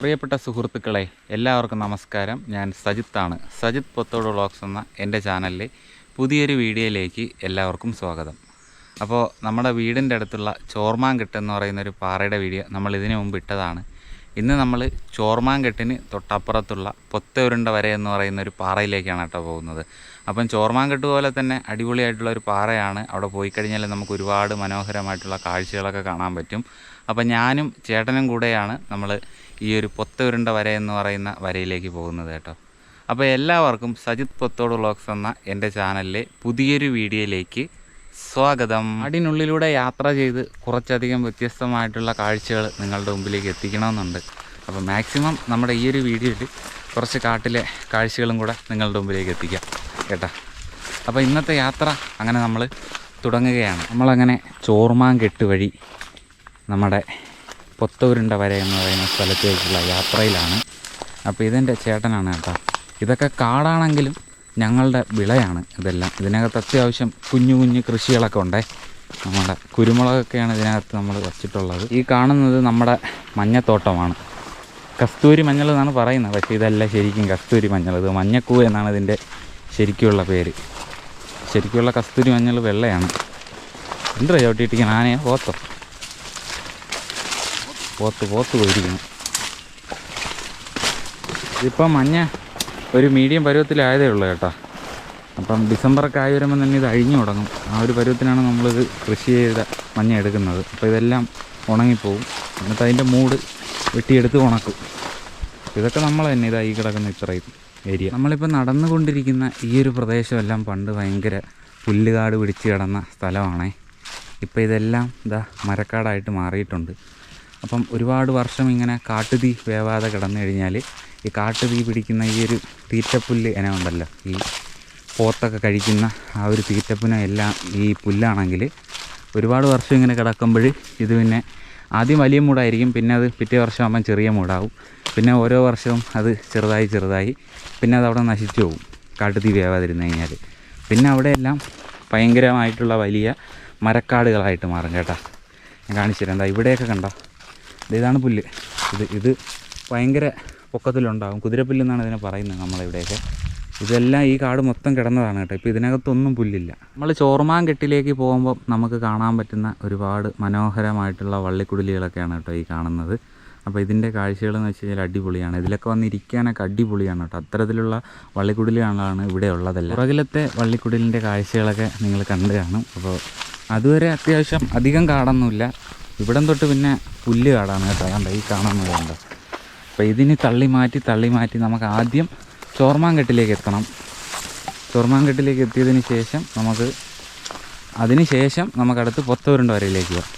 പ്രിയപ്പെട്ട സുഹൃത്തുക്കളെ എല്ലാവർക്കും നമസ്കാരം. ഞാൻ സജിത്താണ് സജിത് പൊത്തോട് വ്ളോഗ്സ് എന്ന എന്റെ ചാനലിലെ പുതിയൊരു വീഡിയോയിലേക്ക് എല്ലാവർക്കും സ്വാഗതം. അപ്പോൾ നമ്മുടെ വീടിന്റെ അടുത്തുള്ള ചോർമാൻ എന്ന് പറയുന്ന ഒരു പാറയുടെ വീഡിയോ നമ്മൾ ഇതിനു മുമ്പ് ഇട്ടതാണ്. ഇന്ന് നമ്മൾ ചോർമാങ്കെട്ടിന് തൊട്ടപ്പുറത്തുള്ള പൊത്തയുരുണ്ട വര എന്ന് പറയുന്ന ഒരു പാറയിലേക്കാണ് കേട്ടോ പോകുന്നത്. അപ്പം ചോർമാങ്കെട്ട് പോലെ തന്നെ അടിപൊളിയായിട്ടുള്ള ഒരു പാറയാണ്. അവിടെ പോയി കഴിഞ്ഞാൽ നമുക്ക് ഒരുപാട് മനോഹരമായിട്ടുള്ള കാഴ്ചകളൊക്കെ കാണാൻ പറ്റും. അപ്പം ഞാനും ചേട്ടനും കൂടെയാണ് നമ്മൾ ഈ ഒരു പൊത്തയുരുണ്ട വര എന്ന് പറയുന്ന വരയിലേക്ക് പോകുന്നത് കേട്ടോ. അപ്പോൾ എല്ലാവർക്കും സജിത് പൊത്തോട് വ്ളോഗ്സ് എന്ന എന്റെ ചാനലിലെ പുതിയൊരു വീഡിയോയിലേക്ക് സ്വാഗതം. അടിനുള്ളിലൂടെ യാത്ര ചെയ്ത് കുറച്ചധികം വ്യത്യസ്തമായിട്ടുള്ള കാഴ്ചകൾ നിങ്ങളുടെ മുമ്പിലേക്ക് എത്തിക്കണമെന്നുണ്ട്. അപ്പോൾ മാക്സിമം നമ്മുടെ ഈ ഒരു വീഡിയോയിൽ കുറച്ച് കാട്ടിലെ കാഴ്ചകളും കൂടെ നിങ്ങളുടെ മുമ്പിലേക്ക് എത്തിക്കാം കേട്ടോ. അപ്പോൾ ഇന്നത്തെ യാത്ര അങ്ങനെ നമ്മൾ തുടങ്ങുകയാണ്. നമ്മളങ്ങനെ ചോർമാങ്കെട്ട് വഴി നമ്മുടെ പൊത്തൂരുണ്ട വര എന്ന് പറയുന്ന സ്ഥലത്തേക്കുള്ള യാത്രയിലാണ്. അപ്പോൾ ഇതെന്റെ ചേട്ടനാണ് കേട്ടോ. ഇതൊക്കെ കാടാണെങ്കിലും ഞങ്ങളുടെ വിളയാണ് ഇതെല്ലാം. ഇതിനകത്ത് അത്യാവശ്യം കുഞ്ഞു കുഞ്ഞു കൃഷികളൊക്കെ ഉണ്ടേ. നമ്മുടെ കുരുമുളകൊക്കെയാണ് ഇതിനകത്ത് നമ്മൾ വച്ചിട്ടുള്ളത്. ഈ കാണുന്നത് നമ്മുടെ മഞ്ഞത്തോട്ടമാണ്. കസ്തൂരി മഞ്ഞൾ എന്നാണ് പറയുന്നത്. പക്ഷേ ഇതല്ല ശരിക്കും കസ്തൂരി മഞ്ഞൾ. ഇത് മഞ്ഞക്കൂ എന്നാണ് ഇതിന്റെ ശരിക്കുള്ള പേര്. ശരിക്കുള്ള കസ്തൂരി മഞ്ഞൾ വെള്ളയാണ്. എന്താ ചവിട്ടിയിട്ടിരിക്കണം ആനയെ പോത്തോ? പോത്ത് പോത്ത് പോയിരിക്കുന്നു. ഇതിപ്പം മഞ്ഞ ഒരു മീഡിയം പരുവത്തിലായതേ ഉള്ളൂ കേട്ടോ. അപ്പം ഡിസംബറൊക്കെ ആയി വരുമ്പോൾ തന്നെ ഇത് അഴിഞ്ഞു തുടങ്ങും. ആ ഒരു പരുവത്തിനാണ് നമ്മളിത് കൃഷി ചെയ്ത മഞ്ഞ എടുക്കുന്നത്. അപ്പോൾ ഇതെല്ലാം ഉണങ്ങിപ്പോവും. എന്നിട്ട് അതിന്റെ മൂട് വെട്ടിയെടുത്ത് ഉണക്കും. ഇതൊക്കെ നമ്മൾ തന്നെ ഇതാ ഈ കിടക്കുന്ന ഇത്രയും ഏരിയ. നമ്മളിപ്പോൾ നടന്നുകൊണ്ടിരിക്കുന്ന ഈ ഒരു പ്രദേശമെല്ലാം പണ്ട് ഭയങ്കര പുല്ലുകാട് പിടിച്ച് കിടന്ന സ്ഥലമാണേ. ഇപ്പോൾ ഇതെല്ലാം ഇതാ മരക്കാടായിട്ട് മാറിയിട്ടുണ്ട്. അപ്പം ഒരുപാട് വർഷം ഇങ്ങനെ കാട്ടുതീ വേവാതെ കിടന്നു കഴിഞ്ഞാൽ ഈ കാട്ടുതീ പിടിക്കുന്ന ഈ ഒരു തീറ്റപ്പുല്ല് ഇനം ഉണ്ടല്ലോ. ഈ പോത്തൊക്കെ കഴിക്കുന്ന ആ ഒരു തീറ്റപ്പുന എല്ലാം ഈ പുല്ലാണെങ്കിൽ ഒരുപാട് വർഷം ഇങ്ങനെ കിടക്കുമ്പോൾ ഇത് പിന്നെ ആദ്യം വലിയ മൂടായിരിക്കും പിന്നെ അത് പിറ്റേ വർഷം ആകുമ്പം ചെറിയ മൂടാവും. പിന്നെ ഓരോ വർഷവും അത് ചെറുതായി ചെറുതായി പിന്നെ അത് അവിടെ നശിച്ചു പോകും കാട്ടുതീ വേവാതിരുന്നു കഴിഞ്ഞാൽ. പിന്നെ അവിടെയെല്ലാം ഭയങ്കരമായിട്ടുള്ള വലിയ മരക്കാടുകളായിട്ട് മാറും കേട്ടോ. ഞാൻ കാണിച്ചു തരാം. എന്താ ഇവിടെയൊക്കെ കണ്ടോ? ഇതാണ് പുല്ല്. ഇത് ഇത് ഭയങ്കര പൊക്കത്തിലുണ്ടാകും കുതിരപ്പുല്ലെന്നാണ് ഇതിനെ പറയുന്നത് നമ്മളിവിടെയൊക്കെ. ഇതെല്ലാം ഈ കാട് മൊത്തം കിടന്നതാണ് കേട്ടോ. ഇപ്പോൾ ഇതിനകത്തൊന്നും പുല്ലില്ല. നമ്മൾ ചോർമാൻ കെട്ടിലേക്ക് പോകുമ്പോൾ നമുക്ക് കാണാൻ പറ്റുന്ന ഒരുപാട് മനോഹരമായിട്ടുള്ള വള്ളിക്കുടിലുകളൊക്കെയാണ് കേട്ടോ ഈ കാണുന്നത്. അപ്പോൾ ഇതിന്റെ കാഴ്ചകൾ എന്ന് വെച്ച് കഴിഞ്ഞാൽ അടിപൊളിയാണ്. ഇതിലൊക്കെ വന്ന് ഇരിക്കാനൊക്കെ അടിപൊളിയാണ് കേട്ടോ. അത്തരത്തിലുള്ള വള്ളിക്കുടിലുകളാണ് ഇവിടെ ഉള്ളതല്ല. പുറകിലത്തെ വള്ളിക്കുടിലിന്റെ കാഴ്ചകളൊക്കെ നിങ്ങൾ കണ്ടു കാണും. അപ്പോൾ അതുവരെ അത്യാവശ്യം അധികം കാടൊന്നുമില്ല. ഇവിടം തൊട്ട് പിന്നെ പുല്ല് കാടാണ് കേട്ടോ. കണ്ടോ? ഈ കാണുന്നത് കണ്ടോ? അപ്പോൾ ഇതിന് തള്ളി മാറ്റി തള്ളി മാറ്റി നമുക്ക് ആദ്യം ചോർമാങ്കെട്ടിലേക്ക് എത്തണം. ചോർമാങ്കെട്ടിലേക്ക് എത്തിയതിന് ശേഷം നമുക്ക് അതിന് ശേഷം നമുക്കടുത്ത് പൊത്തൂരുണ്ട് വരയിലേക്ക് പോകാം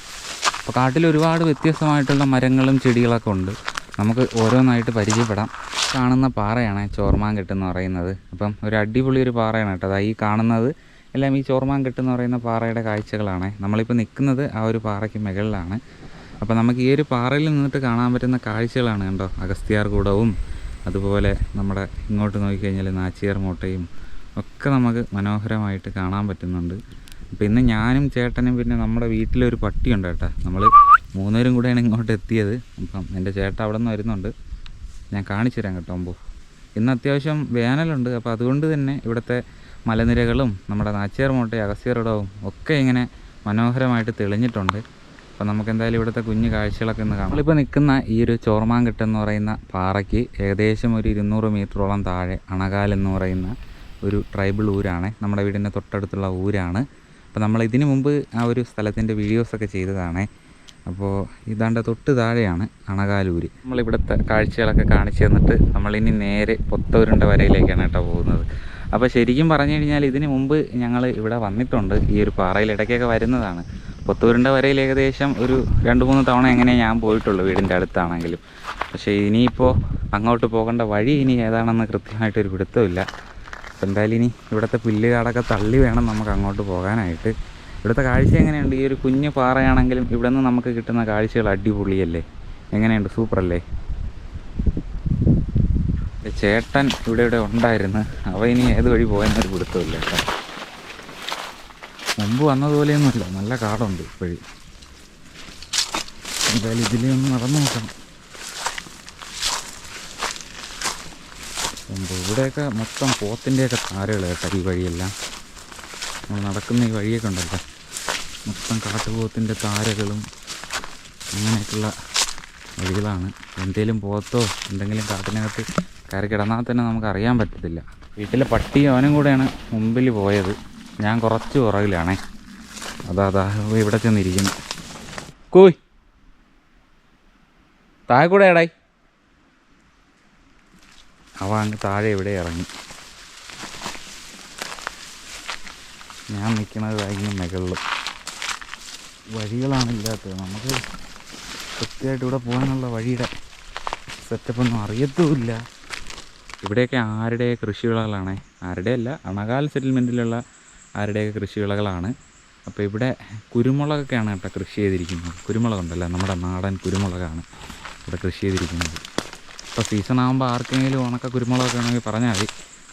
അപ്പോൾ കാട്ടിൽ ഒരുപാട് വ്യത്യസ്തമായിട്ടുള്ള മരങ്ങളും ചെടികളൊക്കെ ഉണ്ട്. നമുക്ക് ഓരോന്നായിട്ട് പരിചയപ്പെടാം. കാണുന്ന പാറയാണ് ചോർമാങ്കെട്ട് എന്ന് പറയുന്നത്. അപ്പം ഒരു അടിപൊളി ഒരു പാറയാണ് കേട്ടോ. അതാ ഈ കാണുന്നത് എല്ലാം ഈ ചോർമാങ്കെട്ട് എന്ന് പറയുന്ന പാറയുടെ കാഴ്ചകളാണ്. നമ്മളിപ്പോൾ നിൽക്കുന്നത് ആ ഒരു പാറയ്ക്ക് മുകളിലാണ്. അപ്പോൾ നമുക്ക് ഈ ഒരു പാറയിൽ നിന്നിട്ട് കാണാൻ പറ്റുന്ന കാഴ്ചകളാണ് കണ്ടോ? അഗസ്ത്യാർ കൂടവും അതുപോലെ നമ്മുടെ ഇങ്ങോട്ട് നോക്കിക്കഴിഞ്ഞാൽ നാച്ചിയാർ മോട്ടയും ഒക്കെ നമുക്ക് മനോഹരമായിട്ട് കാണാൻ പറ്റുന്നുണ്ട്. അപ്പോൾ ഇന്ന് ഞാനും ചേട്ടനും പിന്നെ നമ്മുടെ വീട്ടിലൊരു പട്ടിയുണ്ട് കേട്ടോ. നമ്മൾ മൂന്നുപേരും കൂടെയാണ് ഇങ്ങോട്ട് എത്തിയത്. അപ്പം എന്റെ ചേട്ടൻ അവിടെ നിന്ന് വരുന്നുണ്ട്. ഞാൻ കാണിച്ചു തരാം കേട്ടോ അമ്പോ. ഇന്ന് അത്യാവശ്യം വേനലുണ്ട്. അപ്പോൾ അതുകൊണ്ട് തന്നെ ഇവിടുത്തെ മലനിരകളും നമ്മുടെ നാച്ചിയാർ മോട്ടയും അഗസ്ത്യറിടവും ഒക്കെ ഇങ്ങനെ മനോഹരമായിട്ട് തെളിഞ്ഞിട്ടുണ്ട്. അപ്പോൾ നമുക്ക് എന്തായാലും ഇവിടുത്തെ കുഞ്ഞു കാഴ്ചകളൊക്കെ ഒന്ന് കാണാം. ഇപ്പോൾ നിൽക്കുന്ന ഈ ഒരു ചോർമാങ്കിട്ട് എന്ന് പറയുന്ന പാറയ്ക്ക് ഏകദേശം ഒരു ഇരുന്നൂറ് മീറ്ററോളം താഴെ അണകാൽ എന്ന് പറയുന്ന ഒരു ട്രൈബൽ ഊരാണ്. നമ്മുടെ വീടിന്റെ തൊട്ടടുത്തുള്ള ഊരാണ്. അപ്പോൾ നമ്മൾ ഇതിനു മുമ്പ് ആ ഒരു സ്ഥലത്തിന്റെ വീഡിയോസൊക്കെ ചെയ്തതാണ്. അപ്പോൾ ഇതാണ്ട് തൊട്ട് താഴെയാണ് അണകാലൂര് നമ്മളിവിടുത്തെ കാഴ്ചകളൊക്കെ കാണിച്ചു തന്നിട്ട് നമ്മളിനി നേരെ പൊത്തവരുണ്ട വരയിലേക്കാണ് കേട്ടോ പോകുന്നത്. അപ്പോൾ ശരിക്കും പറഞ്ഞു കഴിഞ്ഞാൽ ഇതിന് മുമ്പ് ഞങ്ങൾ ഇവിടെ വന്നിട്ടുണ്ട് ഈ ഒരു പാറയിൽ ഇടയ്ക്കൊക്കെ വരുന്നതാണ്. പൊത്തൂരിന്റെ വരയിൽ ഏകദേശം ഒരു രണ്ട് മൂന്ന് തവണ എങ്ങനെ ഞാൻ പോയിട്ടുള്ളൂ വീടിന്റെ അടുത്താണെങ്കിലും. പക്ഷേ ഇനിയിപ്പോൾ അങ്ങോട്ട് പോകേണ്ട വഴി ഇനി ഏതാണെന്ന് കൃത്യമായിട്ടൊരു പിടുത്തമില്ല. എന്തായാലും ഇനി ഇവിടുത്തെ പുല്ലുകാടൊക്കെ തള്ളി വേണം നമുക്ക് അങ്ങോട്ട് പോകാനായിട്ട്. ഇവിടുത്തെ കാഴ്ച എങ്ങനെയുണ്ട്? ഈ ഒരു കുഞ്ഞു പാറയാണെങ്കിലും ഇവിടെ നിന്ന് നമുക്ക് കിട്ടുന്ന കാഴ്ചകൾ അടിപൊളിയല്ലേ? എങ്ങനെയുണ്ട്? സൂപ്പറല്ലേ? ചേട്ടൻ ഇവിടെ ഇവിടെ ഉണ്ടായിരുന്നു. അവ ഇനി ഏത് വഴി പോയെന്നൊരു പിടുത്തമില്ല കേട്ടോ. മുമ്പ് വന്നതുപോലെയൊന്നുമില്ല. നല്ല കാടുണ്ട് ഇപ്പോഴും. എന്തായാലും ഇതിലേ ഒന്ന് നടന്നു നോക്കണം. മുമ്പ് ഇവിടെയൊക്കെ മൊത്തം പോത്തിന്റെയൊക്കെ താരകൾ കേട്ടോ ഈ വഴിയെല്ലാം. നമ്മൾ നടക്കുന്ന ഈ വഴിയൊക്കെ ഉണ്ടല്ലോ. മൊത്തം കാട്ടുപോത്തിന്റെ താരകളും അങ്ങനെയൊക്കെയുള്ള വഴികളാണ്. എന്തെങ്കിലും പോത്തോ എന്തെങ്കിലും കാട്ടിനകത്ത് കയറി കിടന്നാൽ തന്നെ നമുക്ക് അറിയാൻ പറ്റത്തില്ല. വീട്ടിലെ പട്ടി അവനും കൂടെയാണ് മുമ്പിൽ പോയത്. ഞാൻ കുറച്ച് പുറകിലാണേ. അതാ അതാ ഇവിടെ ചെന്നിരിക്കുന്നു. കോയ്. താഴെ കൂടെ എടായി അവ അങ്ങ് താഴെ ഇവിടെ ഇറങ്ങി. ഞാൻ നിൽക്കുന്നത് ഭയങ്കര മുകളിൽ വഴികളാണ് ഇല്ലാത്തത്. നമുക്ക് കൃത്യമായിട്ട് ഇവിടെ പോകാനുള്ള വഴിയുടെ സെറ്റപ്പൊന്നും അറിയത്തുമില്ല. ഇവിടെയൊക്കെ ആരുടെ കൃഷിവിളകളാണ് ആരുടെ അല്ല അണകാൽ സെറ്റിൽമെന്റിലുള്ള ആരുടെയൊക്കെ കൃഷിവിളകളാണ്. അപ്പോൾ ഇവിടെ കുരുമുളകൊക്കെയാണ് കേട്ടോ കൃഷി ചെയ്തിരിക്കുന്നത്. കുരുമുളകുണ്ടല്ലോ? നമ്മുടെ നാടൻ കുരുമുളകാണ് ഇവിടെ കൃഷി ചെയ്തിരിക്കുന്നത്. ഇപ്പോൾ സീസൺ ആകുമ്പോൾ ആർക്കെങ്കിലും ഉണക്ക കുരുമുളകൊക്കെ ആണെങ്കിൽ പറഞ്ഞാൽ മതി.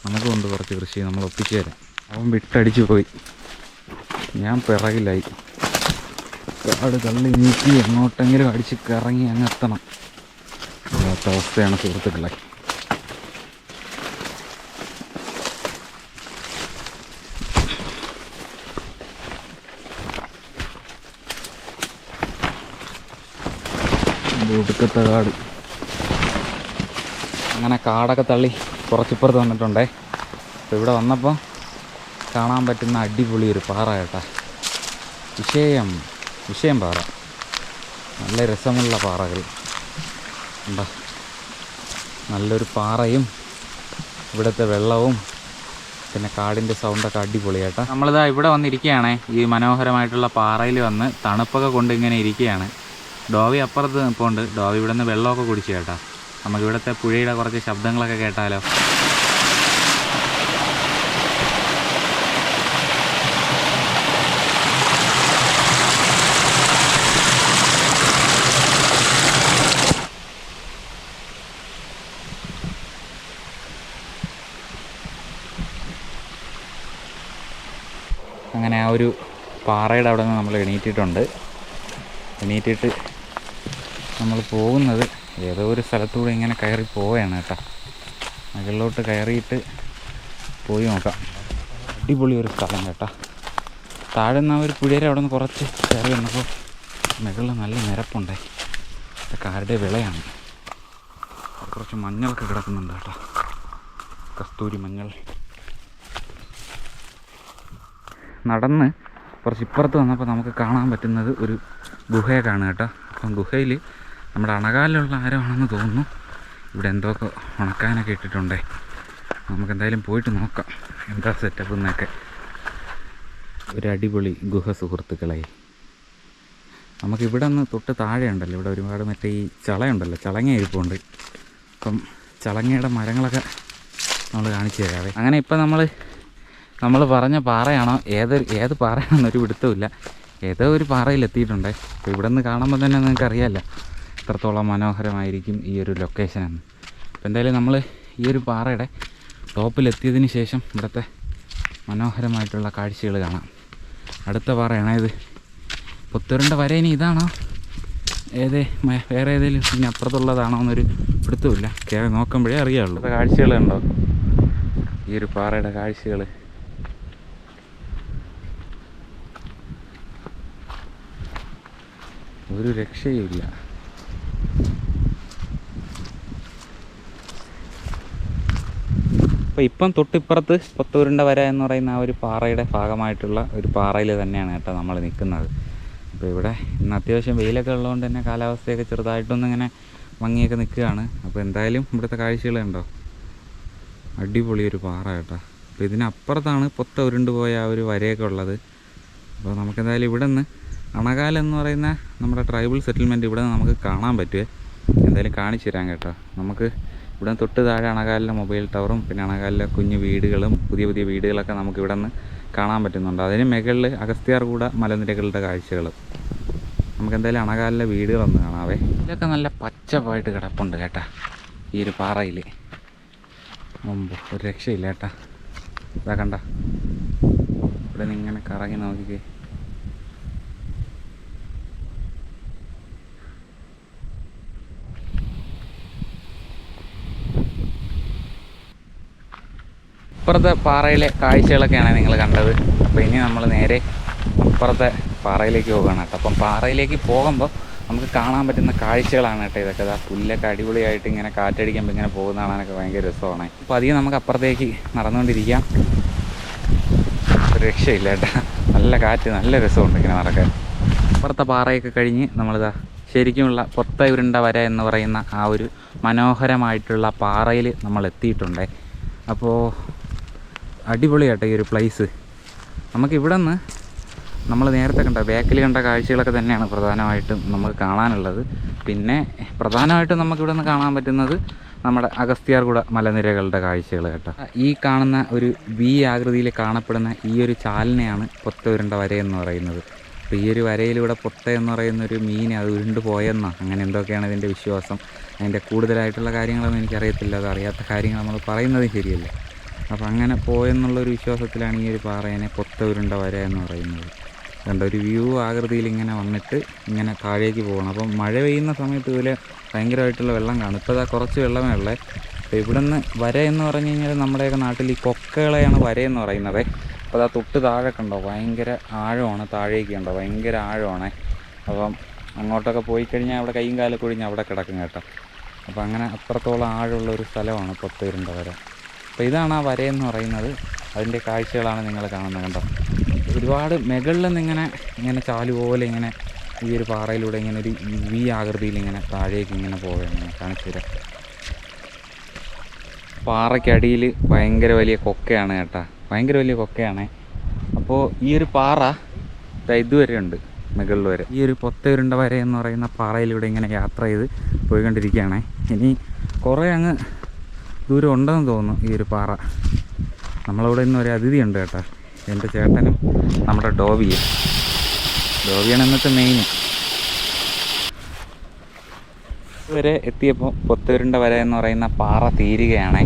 നമുക്ക് കൊണ്ട് കുറച്ച് കൃഷി നമ്മൾ ഒപ്പിച്ചു തരാം. അവൻ വിട്ടടിച്ചു പോയി. ഞാൻ പിറകിലായി. കാട് തള്ളി നീക്കി എങ്ങോട്ടെങ്കിലും അടിച്ച് കറങ്ങി അങ്ങ് എത്തണം. അല്ലാത്ത അവസ്ഥയാണ് സുഹൃത്തുക്കളെ. ഒടുക്കത്തെ കാട്. അങ്ങനെ കാടൊക്കെ തള്ളി കുറച്ചിപ്പുറത്ത് വന്നിട്ടുണ്ടേ. അപ്പോൾ ഇവിടെ വന്നപ്പോൾ കാണാൻ പറ്റുന്ന അടിപൊളി ഒരു പാറ കേട്ടാ. വിഷയം വിഷയം പാറ. നല്ല രസമുള്ള പാറകൾ. എന്താ നല്ലൊരു പാറയും ഇവിടുത്തെ വെള്ളവും പിന്നെ കാടിന്റെ സൗണ്ടൊക്കെ അടിപൊളി കേട്ടോ. നമ്മളിതാ ഇവിടെ വന്നിരിക്കുകയാണേ. ഈ മനോഹരമായിട്ടുള്ള പാറയിൽ വന്ന് തണുപ്പൊക്കെ കൊണ്ട് ഇങ്ങനെ ഇരിക്കുകയാണ്. ഡോവി അപ്പുറത്ത് നിൽപ്പുണ്ട് ഡോവി ഇവിടെ നിന്ന് വെള്ളമൊക്കെ കുടിച്ചു കേട്ടാ. നമുക്ക് ഇവിടുത്തെ പുഴയുടെ കുറച്ച് ശബ്ദങ്ങളൊക്കെ കേട്ടാലോ? അങ്ങനെ ആ ഒരു പാറയുടെ അവിടെ നിന്ന് നമ്മൾ എണീറ്റിട്ടുണ്ട്. എണീറ്റിട്ട് നമ്മൾ പോകുന്നത് ഏതോ ഒരു സ്ഥലത്തൂടെ ഇങ്ങനെ കയറി പോവുകയാണ് കേട്ടോ. മുകളിലോട്ട് കയറിയിട്ട് പോയി നോക്കാം. അടിപൊളി ഒരു സ്ഥലം കേട്ടോ. താഴെ നിന്ന് ആ ഒരു പുഴയുടെ അവിടെ നിന്ന് കുറച്ച് കയറി വന്നപ്പോൾ മുകളിൽ നല്ല നിരപ്പുണ്ടേ. ഇതൊക്കെ ആരുടെ വിളയാണ്? കുറച്ച് മഞ്ഞളൊക്കെ കിടക്കുന്നുണ്ട് കേട്ടോ. കസ്തൂരി മഞ്ഞൾ. നടന്ന് കുറച്ച് ഇപ്പുറത്ത് വന്നപ്പോൾ നമുക്ക് കാണാൻ പറ്റുന്നത് ഒരു ഗുഹയെ കാണുക കേട്ടോ. അപ്പം ഗുഹയിൽ നമ്മുടെ അണകാലിലുള്ള ആരമാണെന്ന് തോന്നുന്നു. ഇവിടെ എന്തൊക്കെ ഉണക്കാനൊക്കെ ഇട്ടിട്ടുണ്ടേ. നമുക്ക് എന്തായാലും പോയിട്ട് നോക്കാം. എന്താ സെറ്റപ്പ് എന്നൊക്കെ. ഒരു അടിപൊളി ഗുഹ സുഹൃത്തുക്കളെ. നമുക്കിവിടെ നിന്ന് തൊട്ട് താഴെ ഉണ്ടല്ലോ. ഇവിടെ ഒരുപാട് മറ്റേ ഈ ചളയുണ്ടല്ലോ. ചളങ്ങ ഇരിപ്പുണ്ട്. അപ്പം ചളങ്ങയുടെ മരങ്ങളൊക്കെ നമ്മൾ കാണിച്ചു തരാവേ. അങ്ങനെ ഇപ്പം നമ്മൾ നമ്മൾ പറഞ്ഞ പാറയാണോ? ഏത് ഏത് പാറയാണെന്നൊരു പിടുത്തമില്ല ഏതോ ഒരു പാറയിൽ എത്തിയിട്ടുണ്ട് ഇവിടെ നിന്ന് കാണുമ്പോൾ തന്നെ നിങ്ങൾക്ക് എത്രത്തോളം മനോഹരമായിരിക്കും ഈ ഒരു ലൊക്കേഷൻ എന്ന്. അപ്പോൾ എന്തായാലും നമ്മൾ ഈ ഒരു പാറയുടെ ടോപ്പിലെത്തിയതിന് ശേഷം ഇവിടുത്തെ മനോഹരമായിട്ടുള്ള കാഴ്ചകൾ കാണാം. അടുത്ത പാറയാണ് ഇത്. പുത്തൂരിന്റെ വര ഇനി ഇതാണോ? ഏതേ വേറെ ഏതെങ്കിലും ഇനി അപ്പുറത്തുള്ളതാണോ എന്നൊരു പിടുത്തമില്ല കയറി നോക്കുമ്പോഴേ അറിയാവുള്ളൂ. കാഴ്ചകളുണ്ടോ ഈ ഒരു പാറയുടെ കാഴ്ചകൾ ഒരു രക്ഷയുമില്ല. അപ്പോൾ ഇപ്പം തൊട്ടിപ്പുറത്ത് പത്തൂരിന്റെ വര എന്ന് പറയുന്ന ആ ഒരു പാറയുടെ ഭാഗമായിട്ടുള്ള ഒരു പാറയിൽ തന്നെയാണ് കേട്ടോ നമ്മൾ നിൽക്കുന്നത്. അപ്പോൾ ഇവിടെ ഇന്ന് അത്യാവശ്യം വെയിലൊക്കെ ഉള്ളതുകൊണ്ട് തന്നെ കാലാവസ്ഥയൊക്കെ ചെറുതായിട്ടൊന്നും ഇങ്ങനെ മങ്ങിയൊക്കെ നിൽക്കുകയാണ്. അപ്പോൾ എന്തായാലും ഇവിടുത്തെ കാഴ്ചകളുണ്ടോ അടിപൊളി ഒരു പാറ കേട്ടോ. അപ്പോൾ ഇതിനപ്പുറത്താണ് പൊത്ത ഉരുണ്ട് പോയ ആ ഒരു വരയൊക്കെ ഉള്ളത്. അപ്പോൾ നമുക്ക് എന്തായാലും ഇവിടെ നിന്ന് അണകാൽ എന്ന് പറയുന്ന നമ്മുടെ ട്രൈബൽ സെറ്റിൽമെന്റ് ഇവിടെ നിന്ന് നമുക്ക് കാണാൻ പറ്റുമേ എന്തായാലും കാണിച്ചു തരാം കേട്ടോ. നമുക്ക് ഇവിടെ തൊട്ട് താഴെ അണകാലിലെ മൊബൈൽ ടവറും പിന്നെ അണകാലിലെ കുഞ്ഞു വീടുകളും പുതിയ പുതിയ വീടുകളൊക്കെ നമുക്ക് ഇവിടെ കാണാൻ പറ്റുന്നുണ്ട്. അതിന് മുകളിൽ അഗസ്ത്യാർകൂട മലനിരകളുടെ കാഴ്ചകൾ. നമുക്ക് എന്തായാലും അണകാലിലെ വീടുകളൊന്ന് കാണാവേ. ഇതൊക്കെ നല്ല പച്ചപ്പായിട്ട് കിടപ്പുണ്ട് കേട്ടാ ഈ ഒരു പാറയിൽ മുമ്പ് ഒരു രക്ഷയില്ല കേട്ടാ. ഇതാ കണ്ട. ഇവിടെ നിന്ന് ഇങ്ങനെ കറങ്ങി നോക്കിക്കേ. ഇപ്പുറത്തെ പാറയിലെ കാഴ്ചകളൊക്കെയാണ് നിങ്ങൾ കണ്ടത്. അപ്പോൾ ഇനി നമ്മൾ നേരെ അപ്പുറത്തെ പാറയിലേക്ക് പോകുകയാണ് കേട്ടോ. അപ്പം പാറയിലേക്ക് പോകുമ്പോൾ നമുക്ക് കാണാൻ പറ്റുന്ന കാഴ്ചകളാണ് കേട്ടോ ഇതൊക്കെ. ഇതാ പുല്ലൊക്കെ അടിപൊളിയായിട്ട് ഇങ്ങനെ കാറ്റടിക്കുമ്പോൾ ഇങ്ങനെ പോകുന്ന കാണാനൊക്കെ ഭയങ്കര രസമാണ്. അപ്പോൾ അധികം നമുക്ക് അപ്പുറത്തേക്ക് നടന്നുകൊണ്ടിരിക്കാം. രക്ഷയില്ല കേട്ടോ. നല്ല കാറ്റ് നല്ല രസമുണ്ട് ഇങ്ങനെ നടക്കാൻ. അപ്പുറത്തെ പാറയൊക്കെ കഴിഞ്ഞ് നമ്മളിതാ ശരിക്കുമുള്ള പൊത്ത ഉരുണ്ട വര എന്ന് പറയുന്ന ആ ഒരു മനോഹരമായിട്ടുള്ള പാറയിൽ നമ്മൾ എത്തിയിട്ടുണ്ട്. അപ്പോൾ അടിപൊളിയാട്ടോ ഈ ഒരു പ്ലേസ് നമുക്ക് ഇവിടെ നിന്ന് നമ്മൾ നേരത്തെ കണ്ട ബാക്കിൽ കണ്ട കാഴ്ചകളൊക്കെ തന്നെയാണ് പ്രധാനമായിട്ടും നമുക്ക് കാണാനുള്ളത്. പിന്നെ പ്രധാനമായിട്ടും നമുക്കിവിടെ നിന്ന് കാണാൻ പറ്റുന്നത് നമ്മുടെ അഗസ്ത്യാർകുട മലനിരകളുടെ കാഴ്ചകൾ കേട്ടോ. ഈ കാണുന്ന ഒരു വി ആകൃതിയിൽ കാണപ്പെടുന്ന ഈ ഒരു ചാലിനെയാണ് പൊത്ത ഉരുണ്ട വരയെന്ന് പറയുന്നത്. അപ്പോൾ ഈ ഒരു വരയിലൂടെ പൊത്ത എന്ന് പറയുന്ന ഒരു മീൻ അത് ഉരുണ്ട് പോയെന്നോ. അങ്ങനെ എന്തൊക്കെയാണ് ഇതിന്റെ വിശ്വാസം? അതിന്റെ കൂടുതലായിട്ടുള്ള കാര്യങ്ങളൊന്നും എനിക്കറിയത്തില്ല. അത് അറിയാത്ത കാര്യങ്ങൾ നമ്മൾ പറയുന്നത് ശരിയല്ല. അപ്പോൾ അങ്ങനെ പോയെന്നുള്ളൊരു വിശ്വാസത്തിലാണ് ഈ ഒരു പാറേനെ പൊത്ത ഉരുണ്ട വര എന്ന് പറയുന്നത്. കണ്ട ഒരു വ്യൂ ആകൃതിയിൽ ഇങ്ങനെ വന്നിട്ട് ഇങ്ങനെ താഴേക്ക് പോകണം. അപ്പം മഴ പെയ്യുന്ന സമയത്ത് ഇതിൽ ഭയങ്കരമായിട്ടുള്ള വെള്ളം കാണും. ഇപ്പോൾ ഇതാ കുറച്ച് വെള്ളമേ ഉള്ളേ. അപ്പോൾ ഇവിടെ നിന്ന് വര എന്ന് പറഞ്ഞു കഴിഞ്ഞാൽ നമ്മുടെയൊക്കെ നാട്ടിൽ ഈ കൊക്കകളെയാണ് വര എന്ന് പറയുന്നത്. അപ്പോൾ അതാ തൊട്ട് താഴെ കണ്ടോ ഭയങ്കര ആഴമാണ് താഴേക്ക് കണ്ടോ ഭയങ്കര ആഴമാണ്. അപ്പം അങ്ങോട്ടൊക്കെ പോയി കഴിഞ്ഞാൽ അവിടെ കൈയും കാലൊക്കെ ഒഴിഞ്ഞ് അവിടെ കിടക്കും കേട്ടോ. അപ്പോൾ അങ്ങനെ അത്രത്തോളം ആഴമുള്ള ഒരു സ്ഥലമാണ് പൊത്തൂരിന്റെ വര. അപ്പോൾ ഇതാണ് ആ വരയെന്ന് പറയുന്നത്. അതിന്റെ കാഴ്ചകളാണ് നിങ്ങൾ കാണുന്നത് കണ്ടോ? ഒരുപാട് മുകളിൽ നിന്ന് ഇങ്ങനെ ചാലു പോലെ ഇങ്ങനെ ഈ ഒരു പാറയിലൂടെ ഇങ്ങനെ ഒരു വി ആകൃതിയിൽ ഇങ്ങനെ താഴേക്ക് ഇങ്ങനെ പോവുകയാണ് കാണിച്ചു തരാം. പാറയ്ക്കടിയിൽ ഭയങ്കര വലിയ കൊക്കയാണ് കേട്ടോ. ഭയങ്കര വലിയ കൊക്കയാണ്. അപ്പോൾ ഈ ഒരു പാറ ഇതുവരെ ഉണ്ട് മുകളിൽ വരെ. ഈ ഒരു പൊത്തയുരുണ്ട വരെ എന്ന് പറയുന്ന പാറയിലൂടെ ഇങ്ങനെ യാത്ര ചെയ്ത് പോയിക്കൊണ്ടിരിക്കുകയാണ്. ഇനി കുറേ അങ്ങ് ദൂരം ഉണ്ടെന്ന് തോന്നുന്നു ഈ ഒരു പാറ. നമ്മളവിടെ ഇന്ന് ഒരു അതിഥി ഉണ്ട് കേട്ടോ. എന്റെ ചേട്ടനും നമ്മുടെ ഡോബിയും ഡോബിയാണ് ഇന്നത്തെ മെയിൻ വരെ എത്തിയപ്പോൾ പൊത്തൂരിന്റെ വര എന്ന് പറയുന്ന പാറ തീരുകയാണ്.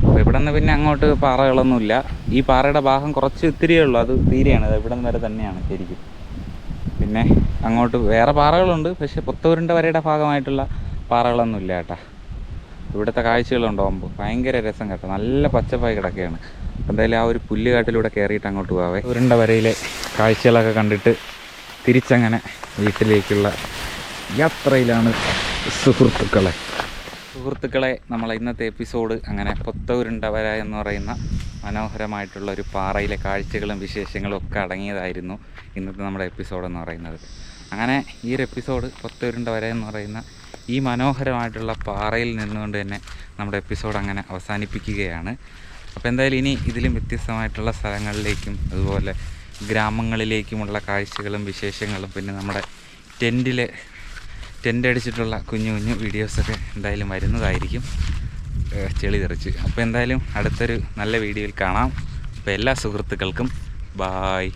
അപ്പോൾ ഇവിടെ നിന്ന് പിന്നെ അങ്ങോട്ട് പാറകളൊന്നുമില്ല. ഈ പാറയുടെ ഭാഗം കുറച്ച് ഇത്തിരിയേ ഉള്ളൂ. അത് തീരെയാണ്. ഇവിടെ നിന്ന് വരെ തന്നെയാണ് ശരിക്കും. പിന്നെ അങ്ങോട്ട് വേറെ പാറകളുണ്ട്. പക്ഷേ പൊത്തൂരിന്റെ വരയുടെ ഭാഗമായിട്ടുള്ള പാറകളൊന്നുമില്ല കേട്ടാ. ഇവിടുത്തെ കാഴ്ചകളുണ്ടാകുമ്പോൾ ഭയങ്കര രസം കേട്ടോ. നല്ല പച്ചപ്പായി കിടക്കുകയാണ്. എന്തായാലും ആ ഒരു പുല്ലുകാട്ടിലൂടെ കയറിയിട്ട് അങ്ങോട്ട് പോകാവേ ഉരുണ്ട വരയിലെ കാഴ്ചകളൊക്കെ കണ്ടിട്ട് തിരിച്ചങ്ങനെ വീട്ടിലേക്കുള്ള യാത്രയിലാണ് സുഹൃത്തുക്കളെ. സുഹൃത്തുക്കളെ നമ്മൾ ഇന്നത്തെ എപ്പിസോഡ് അങ്ങനെ പൊത്ത ഉരുണ്ട വര എന്ന് പറയുന്ന മനോഹരമായിട്ടുള്ള ഒരു പാറയിലെ കാഴ്ചകളും വിശേഷങ്ങളും ഒക്കെ അടങ്ങിയതായിരുന്നു ഇന്നത്തെ നമ്മുടെ എപ്പിസോഡ് എന്ന് പറയുന്നത്. അങ്ങനെ ഈ ഒരു എപ്പിസോഡ് പൊത്ത ഉരുണ്ട വര എന്ന് പറയുന്ന ഈ മനോഹരമായിട്ടുള്ള പാറയിൽ നിന്നുകൊണ്ട് തന്നെ നമ്മുടെ എപ്പിസോഡ് അങ്ങനെ അവസാനിപ്പിക്കുകയാണ്. അപ്പോൾ എന്തായാലും ഇനി ഇതിലും വ്യത്യസ്തമായിട്ടുള്ള സ്ഥലങ്ങളിലേക്കും അതുപോലെ ഗ്രാമങ്ങളിലേക്കുമുള്ള കാഴ്ചകളും വിശേഷങ്ങളും പിന്നെ നമ്മുടെ ടെന്റിലെ ടെന്റ് അടിച്ചിട്ടുള്ള കുഞ്ഞു കുഞ്ഞു വീഡിയോസൊക്കെ എന്തായാലും വരുന്നതായിരിക്കും. ചെളി തെറിച്ച്. അപ്പോൾ എന്തായാലും അടുത്തൊരു നല്ല വീഡിയോയിൽ കാണാം. അപ്പോൾ എല്ലാ സുഹൃത്തുക്കൾക്കും ബായ്